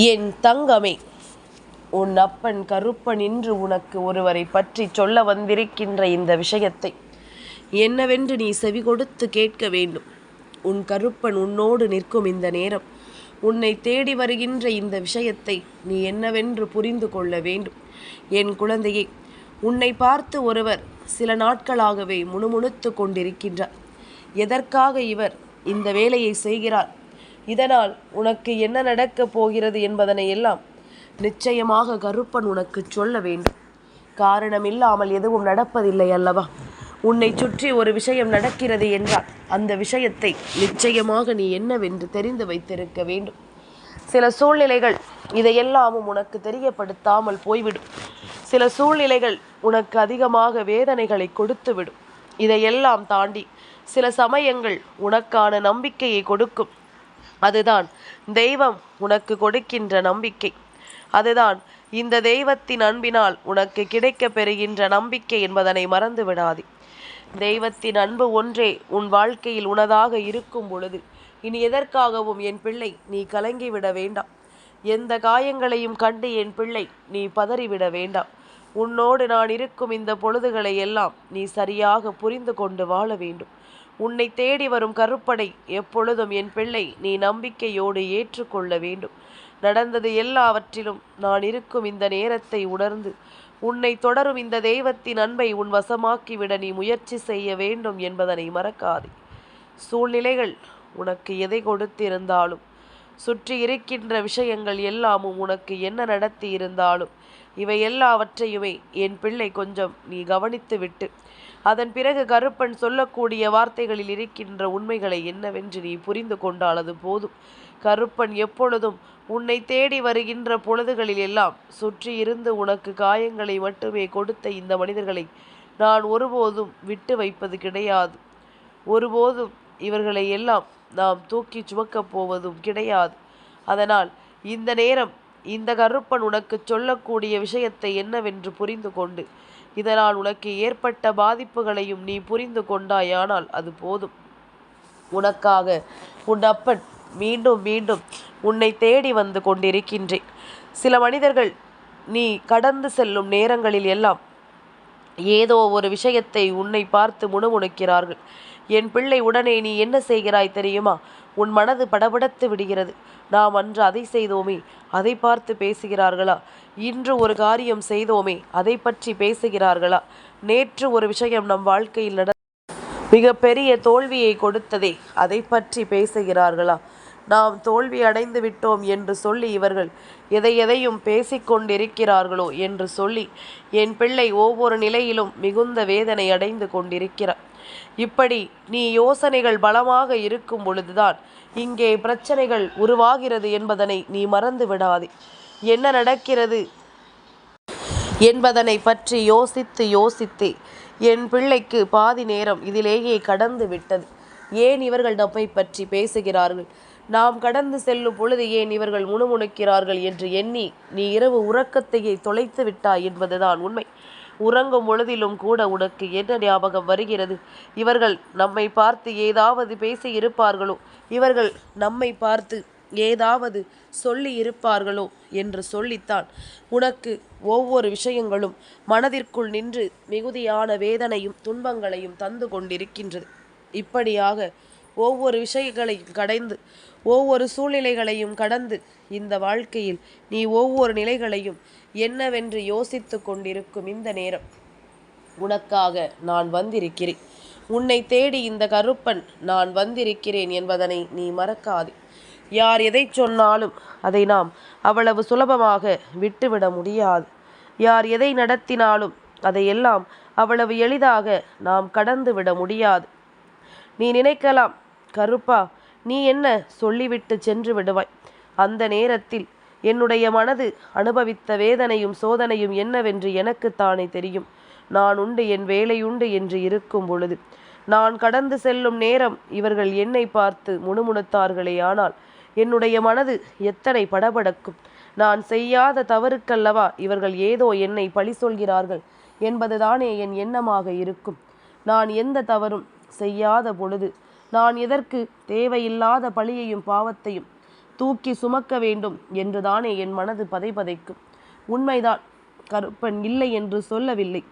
என் தங்கமே உன் அப்பன் கருப்பன் என்று உனக்கு ஒருவரை பற்றி சொல்ல வந்திருக்கின்ற இந்த விஷயத்தை என்னவென்று நீ செவி கொடுத்து கேட்க வேண்டும். உன் கருப்பன் உன்னோடு நிற்கும் இந்த நேரம் உன்னை தேடி வருகின்ற இந்த விஷயத்தை நீ என்னவென்று புரிந்து கொள்ள வேண்டும். என் குழந்தையே உன்னை பார்த்து ஒருவர் சில நாட்களாகவே முணுமுணுத்து கொண்டிருக்கின்றார். எதற்காக இவர் இந்த வேலையை செய்கிறார்? இதனால் உனக்கு என்ன நடக்கப் போகிறது என்பதனை எல்லாம் நிச்சயமாக கருப்பன் உனக்கு சொல்ல வேண்டும். காரணமில்லாமல் எதுவும் நடப்பதில்லை அல்லவா? உன்னை சுற்றி ஒரு விஷயம் நடக்கிறது என்றால் அந்த விஷயத்தை நிச்சயமாக நீ என்னவென்று தெரிந்து வைத்திருக்க வேண்டும். சில சூழ்நிலைகள் இதையெல்லாமும் உனக்கு தெரியப்படுத்தாமல் போய்விடும். சில சூழ்நிலைகள் உனக்கு அதிகமாக வேதனைகளை கொடுத்துவிடும். இதையெல்லாம் தாண்டி சில சமயங்கள் உனக்கான நம்பிக்கையை கொடுக்கும். அதுதான் தெய்வம் உனக்கு கொடுக்கின்ற நம்பிக்கை. அதுதான் இந்த தெய்வத்தின் அன்பினால் உனக்கு கிடைக்கப் பெறுகின்ற நம்பிக்கை என்பதனை மறந்து விடாதே. தெய்வத்தின் அன்பு ஒன்றே உன் வாழ்க்கையில் உனதாக இருக்கும் பொழுது இனி எதற்காகவும் என் பிள்ளை நீ கலங்கிவிட வேண்டாம். எந்த காயங்களையும் கண்டு என் பிள்ளை நீ பதறிவிட வேண்டாம். உன்னோடு நான் இருக்கும் இந்த பொழுதுகளை எல்லாம் நீ சரியாக புரிந்து கொண்டு வாழ வேண்டும். உன்னை தேடி வரும் கருப்படை எப்பொழுதும் என் பிள்ளை. நீ நம்பிக்கையோடு ஏற்றுக்கொள்ள வேண்டும். நடந்தது எல்லாவற்றிலும் நான் இருக்கும் இந்த நேரத்தை உணர்ந்து உன்னை தொடரும் இந்த தெய்வத்தின் அன்பை உன் வசமாக்கிவிட நீ முயற்சி செய்ய வேண்டும் என்பதனை மறக்காதே. சூழ்நிலைகள் உனக்கு எதை கொடுத்திருந்தாலும் சுற்றி இருக்கின்ற விஷயங்கள் எல்லாமும் உனக்கு என்ன நடத்தி இருந்தாலும் இவை எல்லாவற்றையுமே என் பிள்ளை கொஞ்சம் நீ கவனித்து விட்டு அதன் பிறகு கருப்பன் சொல்லக்கூடிய வார்த்தைகளில் இருக்கின்ற உண்மைகளை என்னவென்று நீ புரிந்து கொண்டால் அது போதும். கருப்பன் எப்பொழுதும் உன்னை தேடி வருகின்ற பொழுதுகளில் எல்லாம் சுற்றி இருந்து உனக்கு காயங்களை மட்டுமே கொடுத்த இந்த மனிதர்களை நான் ஒருபோதும் விட்டு வைப்பது கிடையாது. ஒருபோதும் இவர்களை எல்லாம் நாம் தூக்கி சுமக்கப் போவதும் கிடையாது. அதனால் இந்த நேரம் இந்த கருப்பன் உனக்கு சொல்லக்கூடிய விஷயத்தை என்னவென்று புரிந்து கொண்டு இதனால் உனக்கு ஏற்பட்ட பாதிப்புகளையும் நீ புரிந்து கொண்டாயானால் அது போதும். உனக்காக உன் அப்பன் மீண்டும் மீண்டும் உன்னை தேடி வந்து கொண்டிருக்கின்றேன். சில மனிதர்கள் நீ கடந்து செல்லும் நேரங்களில் எல்லாம் ஏதோ ஒரு விஷயத்தை உன்னை பார்த்து முணுமுணுக்கிறார்கள். என் பிள்ளை உடனே நீ என்ன செய்கிறாய் தெரியுமா? உன் மனது படபடத்து விடுகிறது. நாம் அன்று அதை செய்தோமே அதை பார்த்து பேசுகிறார்களா? இன்று ஒரு காரியம் செய்தோமே அதை பற்றி பேசுகிறார்களா? நேற்று ஒரு விஷயம் நம் வாழ்க்கையில் நட மிகப்பெரிய தோல்வியை கொடுத்ததே அதை பற்றி பேசுகிறார்களா? நாம் தோல்வி அடைந்து விட்டோம் என்று சொல்லி இவர்கள் எதை எதையும் பேசிக்கொண்டிருக்கிறார்களோ என்று சொல்லி என் பிள்ளை ஒவ்வொரு நிலையிலும் மிகுந்த வேதனை அடைந்து கொண்டிருக்கிறார். இப்படி நீ யோசனைகள் பலமாக இருக்கும் பொழுதுதான் இங்கே பிரச்சனைகள் உருவாகிறது என்பதனை நீ மறந்து விடாதே. என்ன நடக்கிறது என்பதனை பற்றி யோசித்து யோசித்தே. என் பிள்ளைக்கு பாதி நேரம் இதிலேயே கடந்து விட்டது. ஏன் இவர்கள் நம்மை பற்றி பேசுகிறார்கள்? நாம் கடந்து செல்லும் பொழுது ஏன் இவர்கள் முணுமுணுக்கிறார்கள் என்று எண்ணி நீ இரவு உறக்கத்தையே தொலைத்து விட்டாய் என்பதுதான் உண்மை. உறங்கும் பொழுதிலும் கூட உனக்கு என்ன ஞாபகம் வருகிறது? இவர்கள் நம்மை பார்த்து ஏதாவது பேசி இருப்பார்களோ இவர்கள் நம்மை பார்த்து ஏதாவது சொல்லி இருப்பார்களோ என்று சொல்லித்தான். உனக்கு ஒவ்வொரு விஷயங்களும் மனதிற்குள் நின்று மிகுதியான வேதனையும் துன்பங்களையும் தந்து கொண்டிருக்கின்றது. இப்படியாக ஒவ்வொரு விஷயங்களையும் கடைந்து ஒவ்வொரு சூழ்நிலைகளையும் கடந்து இந்த வாழ்க்கையில் நீ ஒவ்வொரு நிலைகளையும் என்னவென்று யோசித்து கொண்டிருக்கும் இந்த நேரம். உனக்காக நான் வந்திருக்கிறேன். உன்னை தேடி இந்த கருப்பன் நான் வந்திருக்கிறேன் என்பதனை நீ மறக்காதே. யார் எதை சொன்னாலும் அதை நாம் அவ்வளவு சுலபமாக விட்டுவிட முடியாது. யார் எதை நடத்தினாலும் அதையெல்லாம் அவ்வளவு எளிதாக நாம் கடந்து விட முடியாது. நீ நினைக்கலாம் கருப்பா நீ என்ன சொல்லிவிட்டு சென்று விடுவாய்? அந்த நேரத்தில் என்னுடைய மனது அனுபவித்த வேதனையும் சோதனையும் என்னவென்று எனக்குத்தானே தெரியும். நான் உண்டு என் வேலையுண்டு என்று இருக்கும் பொழுது. நான் கடந்து செல்லும் நேரம் இவர்கள் என்னை பார்த்து முணுமுணுத்தார்களே ஆனால் என்னுடைய மனது எத்தனை படபடக்கும். நான் செய்யாத தவறுக்கல்லவா இவர்கள் ஏதோ என்னை பழி சொல்கிறார்கள் என்பதுதானே என் எண்ணமாக இருக்கும். நான் எந்த தவறும் செய்யாத பொழுது நான் எதற்கு தேவையில்லாத பழியையும் பாவத்தையும் தூக்கி சுமக்க வேண்டும் என்றுதானே என் மனது பதைபதைக்கும் உண்மைதான் கருப்பன் இல்லை என்று சொல்லவில்லை.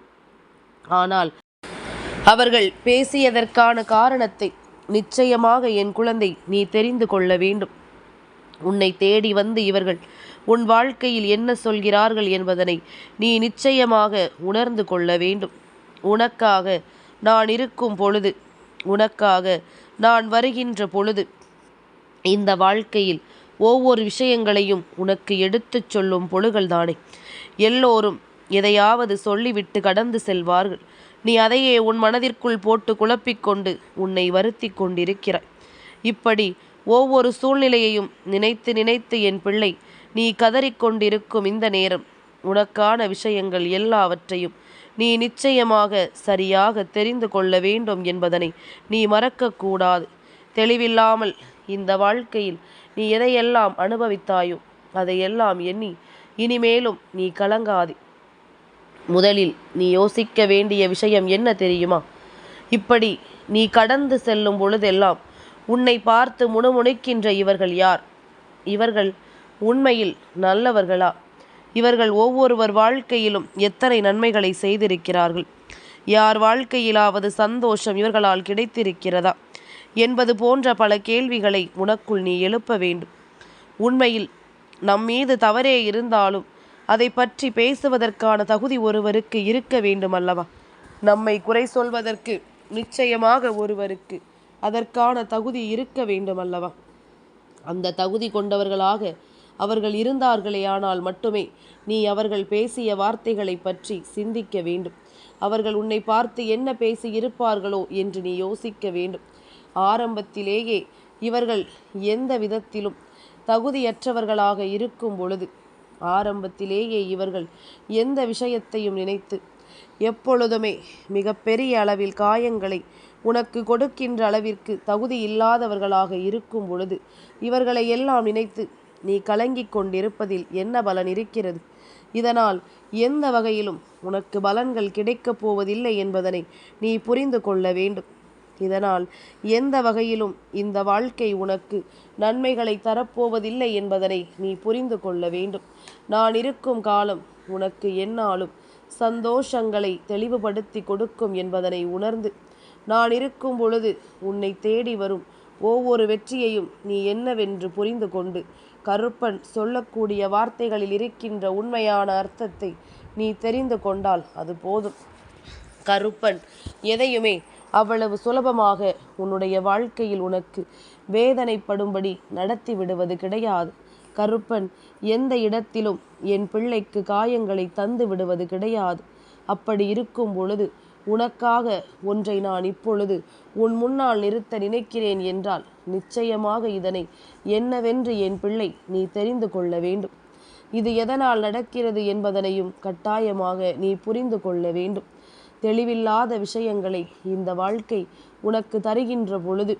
ஆனால் அவர்கள் பேசியதற்கான காரணத்தை நிச்சயமாக என் குழந்தை நீ தெரிந்து கொள்ள வேண்டும். உன்னை தேடி வந்து இவர்கள் உன் வாழ்க்கையில் என்ன சொல்கிறார்கள் என்பதனை நீ நிச்சயமாக உணர்ந்து கொள்ள வேண்டும். உனக்காக நான் இருக்கும் பொழுது உனக்காக நான் வருகின்ற பொழுது இந்த வாழ்க்கையில் ஒவ்வொரு விஷயங்களையும் உனக்கு எடுத்துச் சொல்லும் பொழுகள்தானே எல்லோரும் எதையாவது சொல்லிவிட்டு கடந்து செல்வார்கள். நீ அதையே உன் மனதிற்குள் போட்டு குழப்பிக்கொண்டு உன்னை வருத்தி கொண்டிருக்கிறாய். இப்படி ஒவ்வொரு சூழ்நிலையையும் நினைத்து நினைத்து என் பிள்ளை நீ கதறிக்கொண்டிருக்கும் இந்த நேரம் உனக்கான விஷயங்கள் எல்லாவற்றையும் நீ நிச்சயமாக சரியாக தெரிந்து கொள்ள வேண்டும் என்பதனை நீ மறக்கக்கூடாது. தெளிவில்லாமல் இந்த வாழ்க்கையில் நீ எதையெல்லாம் அனுபவித்தாயோ அதையெல்லாம் எண்ணி இனிமேலும் நீ கலங்காதே. முதலில் நீ யோசிக்க வேண்டிய விஷயம் என்ன தெரியுமா? இப்படி நீ கடந்து செல்லும் பொழுதெல்லாம் உன்னை பார்த்து முணுமுணுக்கின்ற இவர்கள் யார்? இவர்கள் உண்மையில் நல்லவர்களா? இவர்கள் ஒவ்வொருவர் வாழ்க்கையிலும் எத்தனை நன்மைகளை செய்திருக்கிறார்கள்? யார் வாழ்க்கையிலாவது சந்தோஷம் இவர்களால் கிடைத்திருக்கிறதா? என்பது போன்ற பல கேள்விகளை உனக்குள் நீ எழுப்ப வேண்டும். உண்மையில் நம் மீது தவறே இருந்தாலும் அதை பற்றி பேசுவதற்கான தகுதி ஒருவருக்கு இருக்க வேண்டும் அல்லவா? நம்மை குறை சொல்வதற்கு நிச்சயமாக ஒருவருக்கு அதற்கான தகுதி இருக்க வேண்டும் அல்லவா? அந்த தகுதி கொண்டவர்களாக அவர்கள் இருந்தார்களே ஆனால் மட்டுமே. நீ அவர்கள் பேசிய வார்த்தைகளை பற்றி சிந்திக்க வேண்டும். அவர்கள் உன்னை பார்த்து என்ன பேசி இருப்பார்களோ என்று நீ யோசிக்க வேண்டும். ஆரம்பத்திலேயே இவர்கள் எந்த விதத்திலும் தகுதியற்றவர்களாக இருக்கும் பொழுது ஆரம்பத்திலேயே இவர்கள் எந்த விஷயத்தையும் நினைத்து எப்பொழுதுமே மிகப்பெரிய அளவில் காயங்களை உனக்கு கொடுக்கின்ற அளவிற்கு தகுதி இல்லாதவர்களாக இருக்கும் பொழுது இவர்களை எல்லாம் நினைத்து நீ கலங்கிக் கொண்டிருப்பதில் என்ன பலன் இருக்கிறது? இதனால் எந்த வகையிலும் உனக்கு பலன்கள் கிடைக்கப் போவதில்லை என்பதனை நீ புரிந்து கொள்ள வேண்டும். இதனால் எந்த வகையிலும் இந்த வாழ்க்கை உனக்கு நன்மைகளை தரப்போவதில்லை என்பதனை நீ புரிந்து கொள்ள வேண்டும். நான் இருக்கும் காலம் உனக்கு என்னாலும் சந்தோஷங்களை தெளிவுபடுத்தி கொடுக்கும் என்பதனை உணர்ந்து நான் இருக்கும் பொழுது உன்னை தேடி வரும் ஒவ்வொரு வெற்றியையும் நீ என்னவென்று புரிந்து கொண்டு கருப்பன் சொல்லக்கூடிய வார்த்தைகளில் இருக்கின்ற உண்மையான அர்த்தத்தை நீ தெரிந்து கொண்டால் அது போதும். கருப்பன் எதையுமே அவ்வளவு சுலபமாக உன்னுடைய வாழ்க்கையில் உனக்கு வேதனைப்படும்படி நடத்தி விடுவது கிடையாது கருப்பன் எந்த இடத்திலும் என் பிள்ளைக்கு காயங்களை தந்து விடுவது கிடையாது. அப்படி இருக்கும் பொழுது உனக்காக ஒன்றை நான் இப்பொழுது உன் முன்னால் நிறுத்த நினைக்கிறேன் என்றால் நிச்சயமாக இதனை என்னவென்று என் பிள்ளை நீ தெரிந்து கொள்ள வேண்டும். இது எதனால் நடக்கிறது என்பதனையும் கட்டாயமாக நீ புரிந்து கொள்ள வேண்டும். தெளிவில்லாத விஷயங்களை இந்த வாழ்க்கை உனக்கு தருகின்ற பொழுது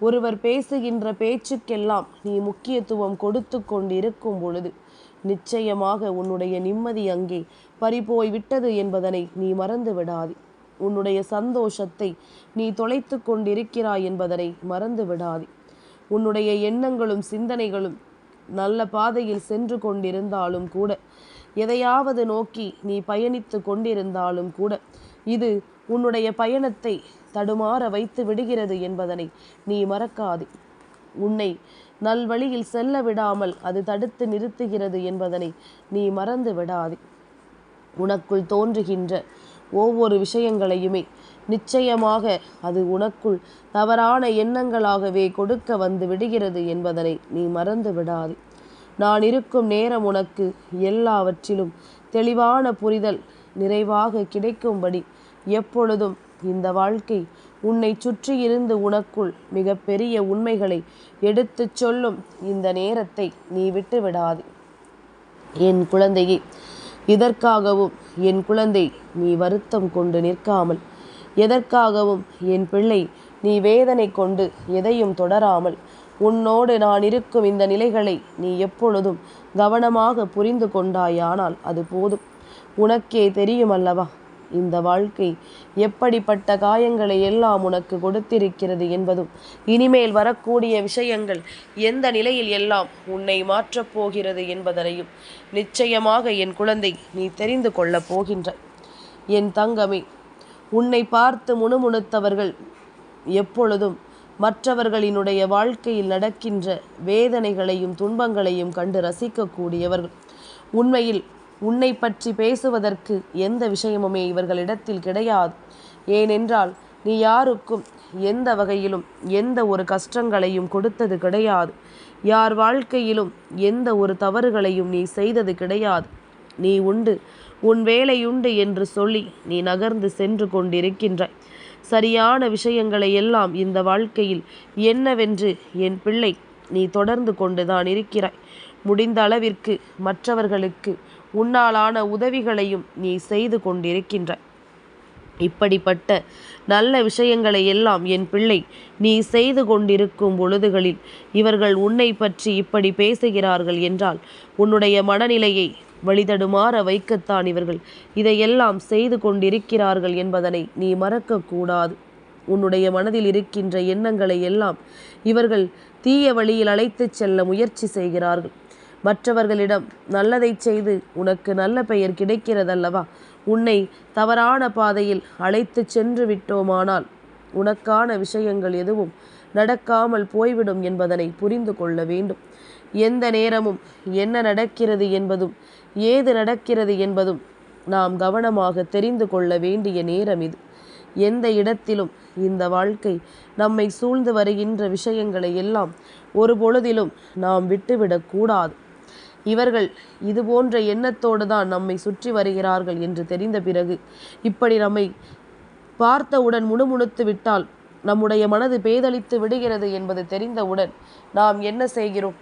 ஒருவர் பேசுகின்ற பேச்சுக்கெல்லாம் நீ முக்கியத்துவம் கொடுத்து கொண்டிருக்கும் பொழுது நிச்சயமாக உன்னுடைய நிம்மதி அங்கே பறிபோய் விட்டது என்பதனை நீ மறந்து விடாதே உன்னுடைய சந்தோஷத்தை நீ தொலைத்து கொண்டிருக்கிறாய் என்பதனை மறந்து விடாதே உன்னுடைய எண்ணங்களும் சிந்தனைகளும் நல்ல பாதையில் சென்று கொண்டிருந்தாலும் கூட எதையாவது நோக்கி நீ பயணித்து கொண்டிருந்தாலும் கூட இது உன்னுடைய பயணத்தை தடுமாற வைத்து விடுகிறது என்பதனை நீ மறக்காதே. உன்னை நல்வழியில் செல்ல விடாமல் அது தடுத்து நிறுத்துகிறது என்பதனை நீ மறந்து விடாதே உனக்குள் தோன்றுகின்ற ஒவ்வொரு விஷயங்களையுமே நிச்சயமாக அது உனக்குள் தவறான எண்ணங்களாகவே கொடுக்க வந்து விடுகிறது என்பதனை நீ மறந்து விடாதே. நான் இருக்கும் நேரம் உனக்கு எல்லாவற்றிலும் தெளிவான புரிதல் நிறைவாக கிடைக்கும்படி எப்பொழுதும் இந்த வாழ்க்கை உன்னை சுற்றியிருந்து உனக்குள் மிக பெரிய உண்மைகளை எடுத்துச் சொல்லும் இந்த நேரத்தை நீ விட்டு விடாது என் குழந்தையே இதற்காகவும் என் குழந்தை நீ வருத்தம் கொண்டு நிற்காமல் எதற்காகவும் என் பிள்ளை நீ வேதனை கொண்டு எதையும் தொடராமல் உன்னோடு நான் இருக்கும் இந்த நிலைகளை நீ எப்பொழுதும் கவனமாக புரிந்து கொண்டாயானால் அது போதும். உனக்கே தெரியும் அல்லவா? இந்த வாழ்க்கை எப்படிப்பட்ட காயங்களை எல்லாம் உனக்கு கொடுத்திருக்கிறது என்பதும் இனிமேல் வரக்கூடிய விஷயங்கள் எந்த நிலையில் எல்லாம் உன்னை மாற்றப் போகிறது என்பதனையும் நிச்சயமாக என் குழந்தை நீ தெரிந்து கொள்ளப் போகின்ற என் தங்கமே உன்னை பார்த்து முணுமுணுத்தவர்கள் எப்பொழுதும் மற்றவர்களினுடைய வாழ்க்கையில் நடக்கின்ற வேதனைகளையும் துன்பங்களையும் கண்டு ரசிக்கக்கூடியவர்கள். உண்மையில் உன்னை பற்றி பேசுவதற்கு எந்த விஷயமுமே இவர்களிடத்தில் கிடையாது. ஏனென்றால் நீ யாருக்கும் எந்த வகையிலும் எந்த ஒரு கஷ்டங்களையும் கொடுத்தது கிடையாது. யார் வாழ்க்கையிலும் எந்த ஒரு தவறுகளையும் நீ செய்தது கிடையாது. நீ உண்டு. உன் வேலையுண்டு என்று சொல்லி நீ நகர்ந்து சென்று கொண்டிருக்கின்றாய். சரியான விஷயங்களை எல்லாம் இந்த வாழ்க்கையில் என்னவென்று என் பிள்ளை நீ தொடர்ந்து கொண்டுதான் இருக்கிறாய். முடிந்த அளவிற்கு மற்றவர்களுக்கு உன்னாலான உதவிகளையும் நீ செய்து கொண்டிருக்கின்ற. இப்படிப்பட்ட நல்ல விஷயங்களை எல்லாம் என் பிள்ளை நீ செய்து கொண்டிருக்கும் பொழுதுகளில் இவர்கள் உன்னை பற்றி இப்படி பேசுகிறார்கள் என்றால் உன்னுடைய மனநிலையை வழிதடுமாற வைக்கத்தான் இவர்கள் இதையெல்லாம் செய்து கொண்டிருக்கிறார்கள் என்பதனை நீ மறக்கக்கூடாது. உன்னுடைய மனதில் இருக்கின்ற எண்ணங்களை எல்லாம் இவர்கள் தீய வழியில் அழைத்துச் செல்ல முயற்சி செய்கிறார்கள். மற்றவர்களிடம் நல்லதை செய்து உனக்கு நல்ல பெயர் கிடைக்கிறதல்லவா? உன்னை தவறான பாதையில் அழைத்து சென்று விட்டோமானால் உனக்கான விஷயங்கள் எதுவும் நடக்காமல் போய்விடும் என்பதனை புரிந்து கொள்ள வேண்டும். எந்த நேரமும் என்ன நடக்கிறது என்பதும் ஏது நடக்கிறது என்பதும் நாம் கவனமாக தெரிந்து கொள்ள வேண்டிய நேரம் இது. எந்த இடத்திலும் இந்த வாழ்க்கை நம்மை சூழ்ந்து வருகின்ற விஷயங்களை எல்லாம் ஒரு பொழுதிலும் நாம் விட்டுவிடக்கூடாது இவர்கள் இது போன்ற எண்ணத்தோடு தான் நம்மை சுற்றி வருகிறார்கள் என்று தெரிந்த பிறகு இப்படி நம்மை பார்த்தவுடன் முணுமுணுத்து விட்டால் நம்முடைய மனது பேதளித்து விடுகிறது என்பது தெரிந்தவுடன் நாம் என்ன செய்கிறோம்?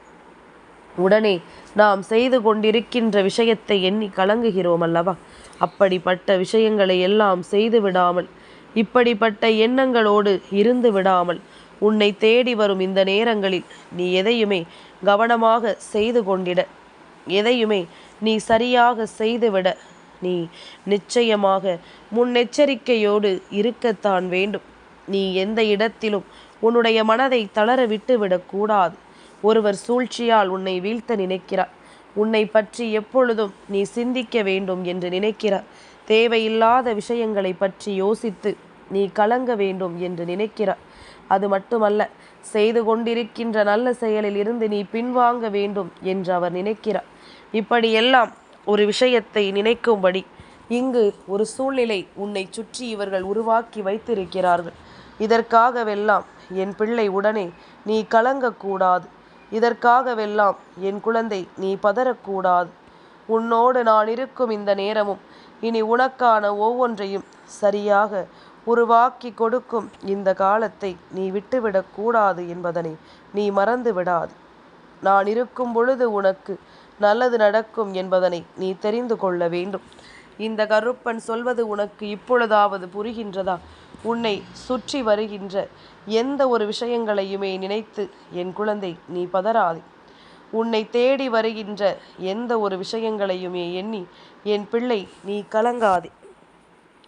உடனே நாம் செய்து கொண்டிருக்கின்ற விஷயத்தை எண்ணி கலங்குகிறோம் அல்லவா? அப்படிப்பட்ட விஷயங்களை எல்லாம் செய்து விடாமல் இப்படிப்பட்ட எண்ணங்களோடு இருந்து விடாமல் உன்னை தேடி வரும் இந்த நேரங்களில் நீ எதையுமே கவனமாக செய்து கொண்டிட எதையுமே நீ சரியாக செய்துவிட நீ நிச்சயமாக முன்னெச்சரிக்கையோடு இருக்கத்தான் வேண்டும். நீ எந்த இடத்திலும் உன்னுடைய மனதை தளர விட்டு விடக்கூடாது ஒருவர் சூழ்ச்சியால் உன்னை வீழ்த்த நினைக்கிறார். உன்னை பற்றி எப்பொழுதும் நீ சிந்திக்க வேண்டும் என்று நினைக்கிறார். தேவையில்லாத விஷயங்களை பற்றி யோசித்து நீ கலங்க வேண்டும் என்று நினைக்கிறார். அது மட்டுமல்ல செய்து கொண்டிருக்கின்ற நல்ல செயலில் இருந்து நீ பின்வாங்க வேண்டும் என்று அவர் நினைக்கிறார். இப்படியெல்லாம் ஒரு விஷயத்தை நினைக்கும்படி இங்கு ஒரு சூழ்நிலை உன்னை சுற்றி இவர்கள் உருவாக்கி வைத்திருக்கிறார்கள். இதற்காகவெல்லாம் என் பிள்ளை உடனே நீ கலங்கக்கூடாது. இதற்காகவெல்லாம் என் குழந்தை நீ பதறக்கூடாது. உன்னோடு நான் இருக்கும் இந்த நேரமும் இனி உனக்கான ஒவ்வொன்றையும் சரியாக உருவாக்கி கொடுக்கும் இந்த காலத்தை நீ விட்டுவிடக்கூடாது என்பதனை நீ மறந்து விடாது நான் இருக்கும் பொழுது உனக்கு நல்லது நடக்கும் என்பதனை நீ தெரிந்து கொள்ள வேண்டும். இந்த கருப்பன் சொல்வது உனக்கு இப்பொழுதாவது புரிகின்றதா? உன்னை சுற்றி வருகின்ற எந்த ஒரு விஷயங்களையுமே நினைத்து என் குழந்தை நீ பதறாதே. உன்னை தேடி வருகின்ற எந்த ஒரு விஷயங்களையுமே எண்ணி என் பிள்ளை நீ கலங்காதே.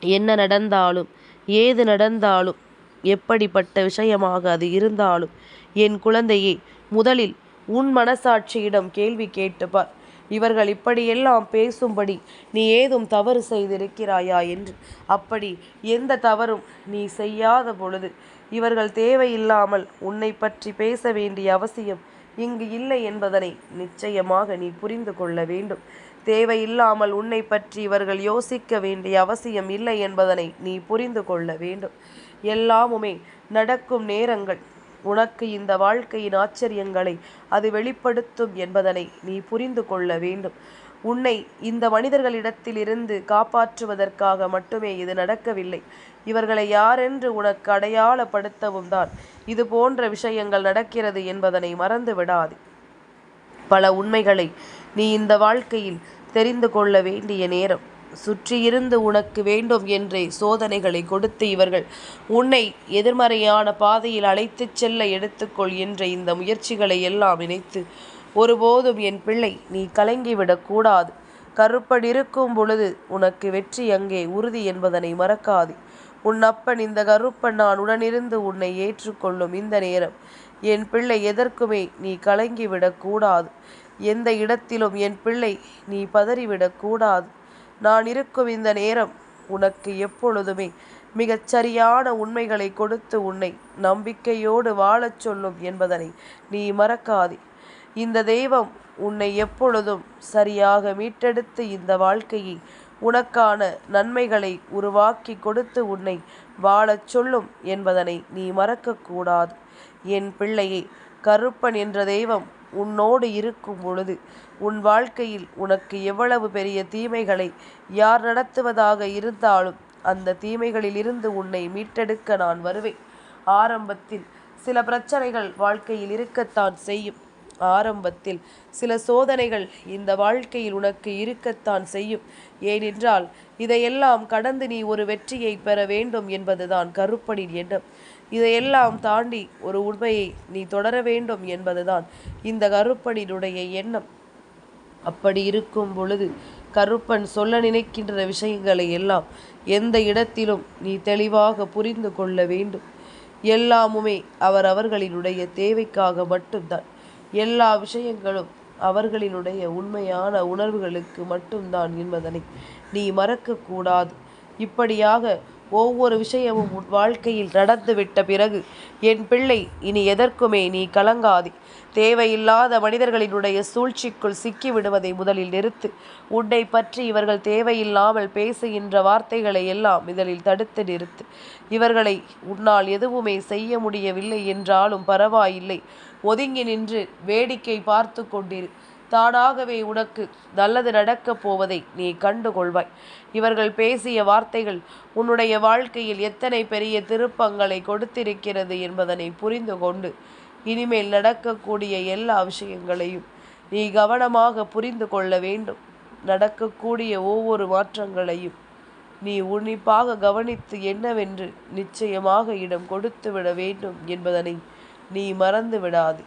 என்ன நடந்தாலும் ஏது நடந்தாலும் எப்படிப்பட்ட விஷயமாக அது இருந்தாலும் என் குழந்தையை முதலில் உன் மனசாட்சியிடம் கேள்வி கேட்டுப்பார். இவர்கள் இப்படியெல்லாம் பேசும்படி நீ ஏதும் தவறு செய்திருக்கிறாயா என்று. அப்படி எந்த தவறும் நீ செய்யாத பொழுது இவர்கள் தேவையில்லாமல் உன்னை பற்றி பேச வேண்டிய அவசியம் இங்கு இல்லை என்பதனை நிச்சயமாக நீ புரிந்து கொள்ள வேண்டும். தேவையில்லாமல் உன்னை பற்றி இவர்கள் யோசிக்க வேண்டிய அவசியம் இல்லை என்பதனை நீ புரிந்து கொள்ள வேண்டும். எல்லாமுமே நடக்கும் நேரங்கள் உனக்கு இந்த வாழ்க்கையின் ஆச்சரியங்களை அது வெளிப்படுத்தும் என்பதனை நீ புரிந்து கொள்ள வேண்டும். உன்னை இந்த மனிதர்களிடத்திலிருந்து காப்பாற்றுவதற்காக மட்டுமே இது நடக்கவில்லை. இவர்களை யாரென்று உனக்கு அடையாளப்படுத்தவும் தான். இது போன்ற விஷயங்கள் நடக்கிறது என்பதனை மறந்து விடாது. பல உண்மைகளை நீ இந்த வாழ்க்கையில் தெரிந்து கொள்ள வேண்டிய நேரம். சுற்றியிருந்து உனக்கு வேண்டும் என்றே சோதனைகளை கொடுத்து இவர்கள் உன்னை எதிர்மறையான பாதையில் அழைத்துச் செல்ல எடுத்துக்கொள் என்ற இந்த முயற்சிகளை எல்லாம் இணைத்து ஒருபோதும் என் பிள்ளை நீ கலங்கிவிடக்கூடாது கருப்பனிருக்கும் கருப்பன் இருக்கும் பொழுது உனக்கு வெற்றி அங்கே உறுதி என்பதனை மறக்காது. உன் அப்பன் இந்த கருப்பன் நான் உடனிருந்து உன்னை ஏற்றுக்கொள்ளும் இந்த நேரம். என் பிள்ளை எதற்குமே நீ கலங்கிவிடக்கூடாது எந்த இடத்திலும் என் பிள்ளை நீ பதறிவிடக்கூடாது நான் இருக்கும் இந்த நேரம் உனக்கு எப்பொழுதுமே மிகச் சரியான உண்மைகளை கொடுத்து உன்னை நம்பிக்கையோடு வாழச் சொல்லும் என்பதனை நீ மறக்காதே. இந்த தெய்வம் உன்னை எப்பொழுதும் சரியாக மீட்டெடுத்து இந்த வாழ்க்கையை உனக்கான நன்மைகளை உருவாக்கி கொடுத்து உன்னை வாழச் சொல்லும் என்பதனை நீ மறக்கக்கூடாது. என் பிள்ளையை கருப்பன் என்ற தெய்வம் உன்னோடு இருக்கும் பொழுது உன் வாழ்க்கையில் உனக்கு எவ்வளவு பெரிய தீமைகளை யார் நடத்துவதாக இருந்தாலும் அந்த தீமைகளிலிருந்து உன்னை மீட்டெடுக்க நான் வருவேன். ஆரம்பத்தில் சில பிரச்சனைகள் வாழ்க்கையில் இருக்கத்தான் செய்யும். ஆரம்பத்தில் சில சோதனைகள் இந்த வாழ்க்கையில் உனக்கு இருக்கத்தான் செய்யும். ஏனென்றால் இதையெல்லாம் கடந்து நீ ஒரு வெற்றியை பெற வேண்டும் என்பதுதான் கருப்பனின் எண்ணம். இதையெல்லாம் தாண்டி ஒரு உண்மையை நீ தொடர வேண்டும் என்பதுதான் இந்த கருப்பனினுடைய எண்ணம். அப்படி இருக்கும் பொழுது கருப்பன் சொல்ல நினைக்கின்ற விஷயங்களை எல்லாம் எந்த இடத்திலும் நீ தெளிவாக புரிந்து கொள்ள வேண்டும். எல்லாமுமே அவர் அவர்களினுடைய தேவைக்காக மட்டும்தான். எல்லா விஷயங்களும் அவர்களினுடைய உண்மையான உணர்வுகளுக்கு மட்டும்தான் என்பதனை நீ மறக்கக்கூடாது. இப்படியாக ஒவ்வொரு விஷயமும் உன் வாழ்க்கையில் நடந்துவிட்ட பிறகு என் பிள்ளை இனி எதற்குமே நீ கலங்காதே. தேவையில்லாத மனிதர்களினுடைய சூழ்ச்சிக்குள் சிக்கி விடுவதை முதலில் நிறுத்து. உன்னை பற்றி இவர்கள் தேவையில்லாமல் பேசுகின்ற வார்த்தைகளை எல்லாம் முதலில் தடுத்து நிறுத்து. இவர்களை உன்னால் எதுவுமே செய்ய முடியவில்லை என்றாலும் பரவாயில்லை. ஒதுங்கி நின்று வேடிக்கை பார்த்து கொண்டிரு. தானாகவே உனக்கு நல்லது நடக்கப் போவதை நீ கண்டு கொள்வாய் இவர்கள் பேசிய வார்த்தைகள் உன்னுடைய வாழ்க்கையில் எத்தனை பெரிய திருப்பங்களை கொடுத்திருக்கிறது என்பதனை புரிந்து கொண்டு இனிமேல் நடக்கக்கூடிய எல்லா விஷயங்களையும் நீ கவனமாக புரிந்து கொள்ள வேண்டும். நடக்கக்கூடிய ஒவ்வொரு மாற்றங்களையும் நீ உன்னிப்பாக கவனித்து என்னவென்று நிச்சயமாக இடம் கொடுத்து விட வேண்டும் என்பதனை நீ மறந்து விடாது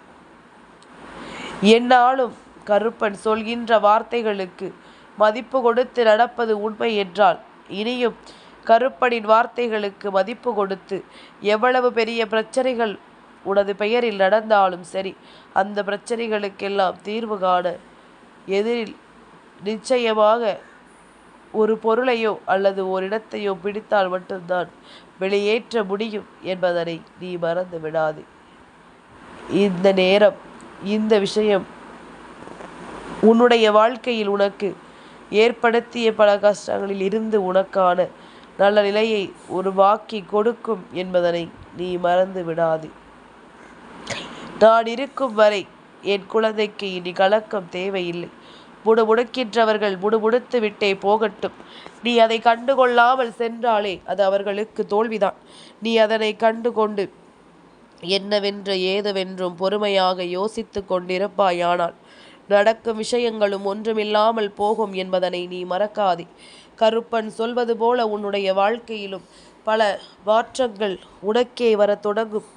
என்னாலும் கருப்பன் சொல்கின்ற வார்த்தைகளுக்கு மதிப்பு கொடுத்து நடப்பது உண்மை என்றால் இனியும் கருப்பனின் வார்த்தைகளுக்கு மதிப்பு கொடுத்து எவ்வளவு பெரிய பிரச்சனைகள் உனது பெயரில் நடந்தாலும் சரி அந்த பிரச்சனைகளுக்கெல்லாம் தீர்வு காண எதிரில் நிச்சயமாக ஒரு பொருளையோ அல்லது ஒரு இடத்தையோ பிடித்தால் மட்டும்தான் வெளியேற்ற முடியும் என்பதனை நீ மறந்து விடாதே. இந்த நேரம் இந்த விஷயம் உன்னுடைய வாழ்க்கையில் உனக்கு ஏற்படுத்திய பல கஷ்டங்களில் இருந்து உனக்கான நல்ல நிலையை உருவாக்கி கொடுக்கும் என்பதனை நீ மறந்து விடாது. நான் இருக்கும் வரை என் குழந்தைக்கு இனி கலக்கம் தேவையில்லை. முடுமுடுக்கின்றவர்கள் முடுமுடுத்து விட்டே போகட்டும். நீ அதை கண்டுகொள்ளாமல் சென்றாலே அது அவர்களுக்கு தோல்விதான். நீ அதனை கண்டு கொண்டு என்னவென்று ஏதுவென்றும் பொறுமையாக யோசித்து கொண்டிருப்பாயானால் நடக்கும் விஷயங்களும் ஒன்றுமில்லாமல் போகும் என்பதனை நீ மறக்காதே. கருப்பன் சொல்வது போல உன்னுடைய வாழ்க்கையிலும் பல மாற்றங்கள் உனக்கே வர தொடங்கும்.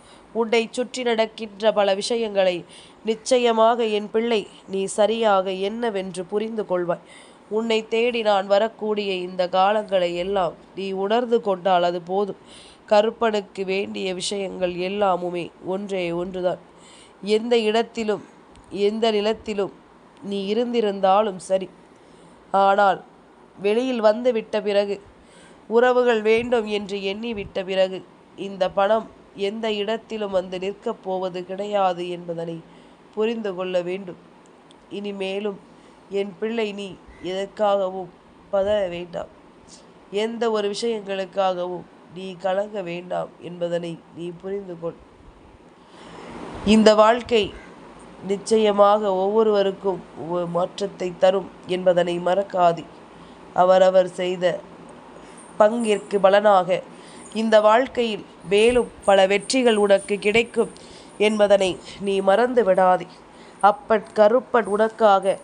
உன்னை சுற்றி நடக்கின்ற பல விஷயங்களை நிச்சயமாக என் பிள்ளை நீ சரியாக என்னவென்று புரிந்து கொள்வாய். உன்னை தேடி நான் வரக்கூடிய இந்த காலங்களை எல்லாம் நீ உணர்ந்து கொண்டால் அது போதும். கருப்பனுக்கு வேண்டிய விஷயங்கள் எல்லாமுமே ஒன்றே ஒன்றுதான். எந்த இடத்திலும் எந்த நிலத்திலும் நீ இருந்திருந்தாலும் சரி. ஆனால் வெளியில் வந்து விட்ட பிறகு உறவுகள் வேண்டும் என்று எண்ணி விட்ட பிறகு இந்த பணம் எந்த இடத்திலும் வந்து நிற்கப் போவது கிடையாது என்பதனை புரிந்து கொள்ள வேண்டும். இனிமேலும் என் பிள்ளை நீ எதற்காகவும் பதற வேண்டாம். எந்த ஒரு விஷயங்களுக்காகவும் நீ கலங்க வேண்டாம் என்பதனை நீ புரிந்து கொள். இந்த வாழ்க்கை நிச்சயமாக ஒவ்வொருவருக்கும் மாற்றத்தை தரும் என்பதனை மறக்காது. அவரவர் செய்த பங்கிற்கு பலனாக இந்த வாழ்க்கையில் மேலும் பல வெற்றிகள் உனக்கு கிடைக்கும் என்பதனை நீ மறந்து விடாதே. அப்பன் கருப்பன் உனக்காக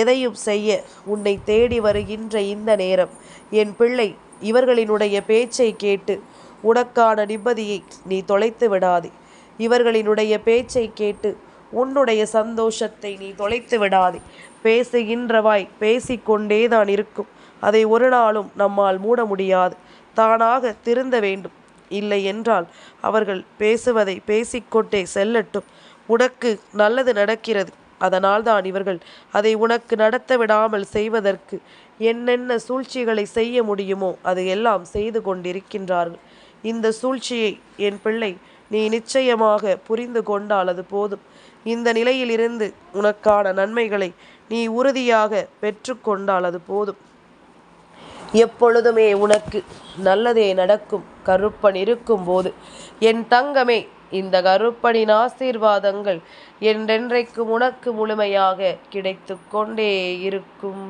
எதையும் செய்ய உன்னை தேடி வருகின்ற இந்த நேரம் என் பிள்ளை இவர்களினுடைய பேச்சை கேட்டு உனக்கான நிம்மதியை நீ தொலைத்து விடாதே. இவர்களினுடைய பேச்சை கேட்டு உன்னுடைய சந்தோஷத்தை நீ தொலைத்து விடாதே. பேசுகின்றவாய் பேசிக்கொண்டேதான் இருக்கும். அதை ஒரு நாளும் நம்மால் மூட முடியாது. தானாக திருந்த வேண்டும். இல்லை என்றால் அவர்கள் பேசுவதை பேசிக்கொண்டே செல்லட்டும். உனக்கு நல்லது நடக்கிறது. அதனால்தான் இவர்கள் அதை உனக்கு நடத்த விடாமல் செய்வதற்கு என்னென்ன சூழ்ச்சிகளை செய்ய முடியுமோ அது எல்லாம் செய்து கொண்டிருக்கின்றார்கள். இந்த சூழ்ச்சியை என் பிள்ளை நீ நிச்சயமாக புரிந்து கொண்டால் அது போதும். இந்த நிலையிலிருந்து உனக்கான நன்மைகளை நீ உறுதியாக பெற்றுக்கொண்டால் அது போதும். எப்பொழுதுமே உனக்கு நல்லதே நடக்கும் கருப்பன் இருக்கும்போது. என் தங்கமே இந்த கருப்பனின் ஆசீர்வாதங்கள் என்றென்றைக்கும் உனக்கு முழுமையாக கிடைத்து கொண்டே இருக்கும்.